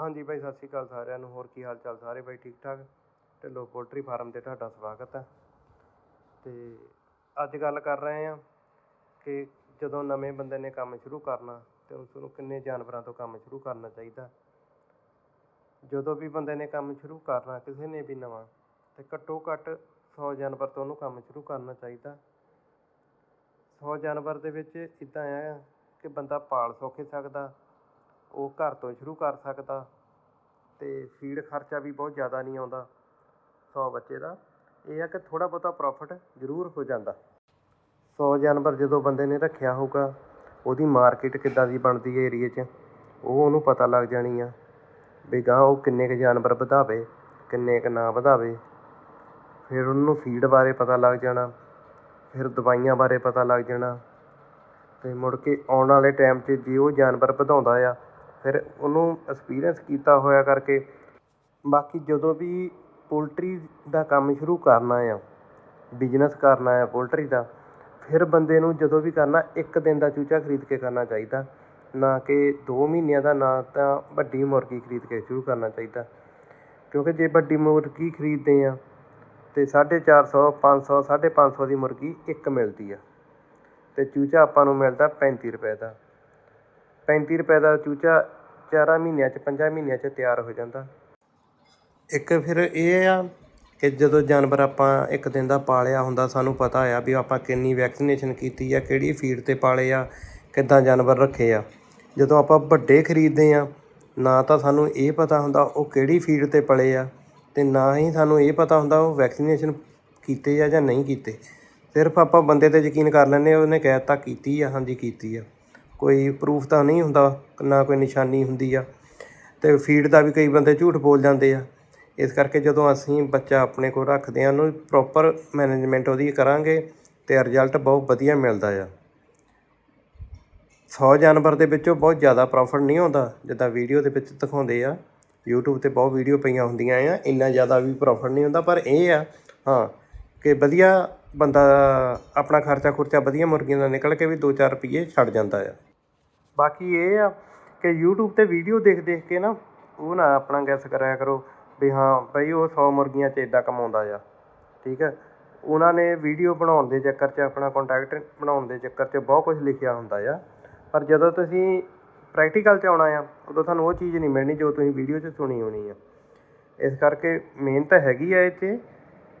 ਹਾਂਜੀ ਬਾਈ ਸਤਿ ਸ਼੍ਰੀ ਅਕਾਲ ਸਾਰਿਆਂ ਨੂੰ। ਹੋਰ ਕੀ ਹਾਲ ਚਾਲ ਸਾਰੇ ਬਾਈ ਠੀਕ ਠਾਕ? ਢਿੱਲੋਂ ਪੋਲਟਰੀ ਫਾਰਮ ਤੇ ਤੁਹਾਡਾ ਸਵਾਗਤ ਹੈ। ਤੇ ਅੱਜ ਗੱਲ ਕਰ ਰਹੇ ਹਾਂ ਕਿ ਜਦੋਂ ਨਵੇਂ ਬੰਦੇ ਨੇ ਕੰਮ ਸ਼ੁਰੂ ਕਰਨਾ ਤੇ ਉਸ ਨੂੰ ਕਿੰਨੇ ਜਾਨਵਰਾਂ ਤੋਂ ਕੰਮ ਸ਼ੁਰੂ ਕਰਨਾ ਚਾਹੀਦਾ। ਜਦੋਂ ਵੀ ਬੰਦੇ ਨੇ ਕੰਮ ਸ਼ੁਰੂ ਕਰਨਾ, ਕਿਸੇ ਨੇ ਵੀ ਨਵਾਂ, ਤੇ ਘੱਟੋ ਘੱਟ 100 ਜਾਨਵਰ ਤੋਂ ਉਹਨੂੰ ਕੰਮ ਸ਼ੁਰੂ ਕਰਨਾ ਚਾਹੀਦਾ। 100 ਜਾਨਵਰ ਦੇ ਵਿੱਚ ਇਦਾਂ ਆ ਕਿ ਬੰਦਾ ਪਾਲ ਸੌਖੇ ਸਕਦਾ ਉਹ ਘਰ ਤੋਂ ਸ਼ੁਰੂ ਕਰ ਸਕਦਾ ਅਤੇ ਫੀਡ ਖਰਚਾ ਵੀ ਬਹੁਤ ਜ਼ਿਆਦਾ ਨਹੀਂ ਆਉਂਦਾ ਸੌ ਬੱਚੇ ਦਾ। ਇਹ ਆ ਕਿ ਥੋੜ੍ਹਾ ਬਹੁਤਾ ਪ੍ਰੋਫਿਟ ਜ਼ਰੂਰ ਹੋ ਜਾਂਦਾ। ਸੌ ਜਾਨਵਰ ਜਦੋਂ ਬੰਦੇ ਨੇ ਰੱਖਿਆ ਹੋਊਗਾ, ਉਹਦੀ ਮਾਰਕੀਟ ਕਿੱਦਾਂ ਦੀ ਬਣਦੀ ਹੈ ਏਰੀਏ 'ਚ, ਉਹ ਉਹਨੂੰ ਪਤਾ ਲੱਗ ਜਾਣੀ ਆ ਵੀ ਗਾਂ ਉਹ ਕਿੰਨੇ ਕੁ ਜਾਨਵਰ ਵਧਾਵੇ, ਕਿੰਨੇ ਕੁ ਨਾ ਵਧਾਵੇ। ਫਿਰ ਉਹਨੂੰ ਫੀਡ ਬਾਰੇ ਪਤਾ ਲੱਗ ਜਾਣਾ, ਫਿਰ ਦਵਾਈਆਂ ਬਾਰੇ ਪਤਾ ਲੱਗ ਜਾਣਾ। ਤੇ ਮੁੜ ਕੇ ਆਉਣ ਵਾਲੇ ਟਾਈਮ 'ਚ ਜੇ ਉਹ ਜਾਨਵਰ ਵਧਾਉਂਦਾ ਆ ਫਿਰ ਉਹਨੂੰ ਐਕਸਪੀਰੀਅੰਸ ਕੀਤਾ ਹੋਇਆ ਕਰਕੇ ਬਾਕੀ ਜਦੋਂ ਵੀ ਪੋਲਟਰੀ ਦਾ ਕੰਮ ਸ਼ੁਰੂ ਕਰਨਾ ਆ ਬਿਜ਼ਨਸ ਕਰਨਾ ਆ ਪੋਲਟਰੀ ਦਾ, ਫਿਰ ਬੰਦੇ ਨੂੰ ਜਦੋਂ ਵੀ ਕਰਨਾ, ਇੱਕ ਦਿਨ ਦਾ ਚੂਚਾ ਖਰੀਦ ਕੇ ਕਰਨਾ ਚਾਹੀਦਾ। ਨਾ ਕਿ 2 ਮਹੀਨਿਆਂ ਦਾ, ਨਾ ਤਾਂ ਵੱਡੀ ਮੁਰਗੀ ਖਰੀਦ ਕੇ ਸ਼ੁਰੂ ਕਰਨਾ ਚਾਹੀਦਾ। ਕਿਉਂਕਿ ਜੇ ਵੱਡੀ ਮੁਰਗੀ ਖਰੀਦਦੇ ਆ, ਤੇ 450 500 550 ਦੀ ਮੁਰਗੀ ਇੱਕ ਮਿਲਦੀ ਆ। ਤੇ ਚੂਚਾ ਆਪਾਂ ਨੂੰ ਮਿਲਦਾ 35 ਰੁਪਏ ਦਾ। 35 ਰੁਪਏ ਦਾ ਚੂਚਾ ਚਾਰਾਂ ਮਹੀਨਿਆਂ 'ਚ, ਪੰਜਾਂ ਮਹੀਨਿਆਂ 'ਚ ਤਿਆਰ ਹੋ ਜਾਂਦਾ। ਇੱਕ ਫਿਰ ਇਹ ਆ ਕਿ ਜਦੋਂ ਜਾਨਵਰ ਆਪਾਂ ਇੱਕ ਦਿਨ ਦਾ ਪਾਲਿਆ ਹੁੰਦਾ, ਸਾਨੂੰ ਪਤਾ ਆ ਵੀ ਆਪਾਂ ਕਿੰਨੀ ਵੈਕਸੀਨੇਸ਼ਨ ਕੀਤੀ ਆ, ਕਿਹੜੀ ਫੀਡ ਤੇ ਪਾਲੇ ਆ, ਕਿੱਦਾਂ ਜਾਨਵਰ ਰੱਖੇ ਆ। ਜਦੋਂ ਆਪਾਂ ਵੱਡੇ ਖਰੀਦਦੇ ਆ, ਨਾ ਤਾਂ ਸਾਨੂੰ ਇਹ ਪਤਾ ਹੁੰਦਾ ਉਹ ਕਿਹੜੀ ਫੀਡ ਤੇ ਪਲੇ ਆ ਤੇ ਨਾ ਹੀ ਸਾਨੂੰ ਇਹ ਪਤਾ ਹੁੰਦਾ ਉਹ ਵੈਕਸੀਨੇਸ਼ਨ ਕੀਤੇ ਆ ਜਾਂ ਨਹੀਂ ਕੀਤੇ। ਸਿਰਫ ਆਪਾਂ ਬੰਦੇ ਤੇ ਯਕੀਨ ਕਰ ਲੈਂਦੇ ਹਾਂ ਉਹਨੇ ਕਹਿ ਦਿੱਤਾ ਕੀਤੀ ਆ, ਹਾਂਜੀ ਕੀਤੀ ਆ। ਕੋਈ ਪਰੂਫ ਤਾਂ ਨਹੀਂ ਹੁੰਦਾ, ਨਾ ਕੋਈ ਨਿਸ਼ਾਨੀ ਹੁੰਦੀ ਆ। ਅਤੇ ਫੀਡ ਦਾ ਵੀ ਕਈ ਬੰਦੇ ਝੂਠ ਬੋਲ ਜਾਂਦੇ ਆ। ਇਸ ਕਰਕੇ ਜਦੋਂ ਅਸੀਂ ਬੱਚਾ ਆਪਣੇ ਕੋਲ ਰੱਖਦੇ ਹਾਂ ਉਹਨੂੰ ਪ੍ਰੋਪਰ ਮੈਨੇਜਮੈਂਟ ਉਹਦੀ ਕਰਾਂਗੇ ਤੇ ਰਿਜ਼ਲਟ ਬਹੁਤ ਵਧੀਆ ਮਿਲਦਾ ਆ। ਸੌ ਜਾਨਵਰ ਦੇ ਵਿੱਚੋਂ ਬਹੁਤ ਜ਼ਿਆਦਾ ਪ੍ਰੋਫਿਟ ਨਹੀਂ ਆਉਂਦਾ, ਜਿੱਦਾਂ ਵੀਡੀਓ ਦੇ ਵਿੱਚ ਦਿਖਾਉਂਦੇ ਆ। YouTube ਤੇ ਬਹੁਤ ਵੀਡੀਓ ਪਈਆਂ ਹੁੰਦੀਆਂ ਆ, ਇੰਨਾ ਜ਼ਿਆਦਾ ਵੀ ਪ੍ਰੋਫਿਟ ਨਹੀਂ ਹੁੰਦਾ, ਪਰ ਇਹ ਆ, ਹਾਂ, ਕਿ ਵਧੀਆ ਬੰਦਾ ਆਪਣਾ ਖਰਚਾ ਖੁਰਚਾ ਵਧੀਆ ਮੁਰਗੀਆਂ ਦਾ ਨਿਕਲ ਕੇ ਵੀ 2-4 ਰੁਪਏ ਛੱਡ ਜਾਂਦਾ ਆ। ਬਾਕੀ ਇਹ ਆ ਕਿ YouTube ਤੇ ਵੀਡੀਓ ਦੇਖ ਦੇਖ ਕੇ ਨਾ ਉਹ ਨਾ ਆਪਣਾ ਗੈਸ ਕਰਾਇਆ ਕਰੋ ਵੀ ਹਾਂ ਬਈ ਉਹ 100 ਮੁਰਗੀਆਂ 'ਚ ਇਦਾਂ ਕਮਾਉਂਦਾ ਆ। ਠੀਕ ਹੈ ਉਹਨਾਂ ਨੇ ਵੀਡੀਓ ਬਣਾਉਣ ਦੇ ਚੱਕਰ 'ਚ ਆਪਣਾ ਕੰਟੈਕਟ ਬਣਾਉਣ ਦੇ ਚੱਕਰ 'ਚ ਬਹੁਤ ਕੁਝ ਲਿਖਿਆ ਹੁੰਦਾ ਆ। ਪਰ ਜਦੋਂ ਤੁਸੀਂ ਪ੍ਰੈਕਟੀਕਲ 'ਚ ਆਉਣਾ ਆ, ਉਦੋਂ ਤੁਹਾਨੂੰ ਉਹ ਚੀਜ਼ ਨਹੀਂ ਮਿਲਣੀ ਜੋ ਤੁਸੀਂ ਵੀਡੀਓ 'ਚ ਸੁਣੀ ਹੋਣੀ ਆ। ਇਸ ਕਰਕੇ ਮਿਹਨਤ ਹੈਗੀ ਆ ਇਹ 'ਚ।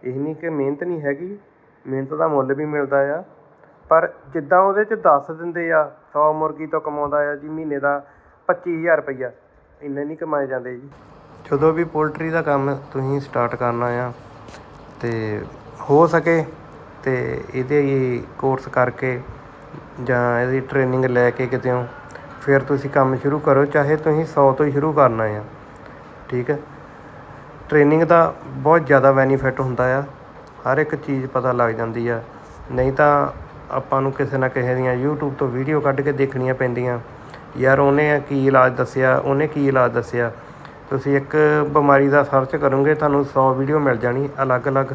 ਇਹ ਨਹੀਂ ਕਿ ਮਿਹਨਤ ਨਹੀਂ ਹੈਗੀ। ਮਿਹਨਤ ਦਾ ਮੁੱਲ ਵੀ ਮਿਲਦਾ ਆ। ਪਰ ਜਿੱਦਾਂ ਉਹਦੇ 'ਚ ਦੱਸ ਦਿੰਦੇ ਆ 100 ਮੁਰਗੀ ਤੋਂ ਕਮਾਉਂਦਾ ਆ ਜੀ, ਮਹੀਨੇ ਦਾ 25000 ਰੁਪਈਆ, ਇੰਨੇ ਨਹੀਂ ਕਮਾਏ ਜਾਂਦੇ ਜੀ। ਜਦੋਂ ਵੀ ਪੋਲਟਰੀ ਦਾ ਕੰਮ ਤੁਸੀਂ ਸਟਾਰਟ ਕਰਨਾ ਆ ਤੇ ਹੋ ਸਕੇ ਤੇ ਇਹਦੇ ਕੋਰਸ ਕਰਕੇ ਜਾਂ ਇਹਦੀ ਟ੍ਰੇਨਿੰਗ ਲੈ ਕੇ ਕਿਤੇੋਂ ਫਿਰ ਤੁਸੀਂ ਕੰਮ ਸ਼ੁਰੂ ਕਰੋ, ਚਾਹੇ ਤੁਸੀਂ 100 ਤੋਂ ਹੀ ਸ਼ੁਰੂ ਕਰਨਾ ਆ, ਠੀਕ ਹੈ। ਟ੍ਰੇਨਿੰਗ ਦਾ ਬਹੁਤ ਜ਼ਿਆਦਾ ਬੈਨੀਫਿਟ ਹੁੰਦਾ ਆ। ਹਰ ਇੱਕ ਚੀਜ਼ ਪਤਾ ਲੱਗ ਜਾਂਦੀ ਆ। ਨਹੀਂ ਤਾਂ ਆਪਾਂ ਨੂੰ ਕਿਸੇ ਨਾ ਕਿਸੇ ਦੀਆਂ YouTube ਤੋਂ ਵੀਡੀਓ ਕੱਢ ਕੇ ਦੇਖਣੀਆਂ ਪੈਂਦੀਆਂ। ਯਾਰ ਉਹਨੇ ਕੀ ਇਲਾਜ ਦੱਸਿਆ, ਉਹਨੇ ਕੀ ਇਲਾਜ ਦੱਸਿਆ। ਤੁਸੀਂ ਇੱਕ ਬਿਮਾਰੀ ਦਾ ਸਰਚ ਕਰੋਗੇ, ਤੁਹਾਨੂੰ 100 ਵੀਡੀਓ ਮਿਲ ਜਾਣੀ ਅਲੱਗ-ਅਲੱਗ।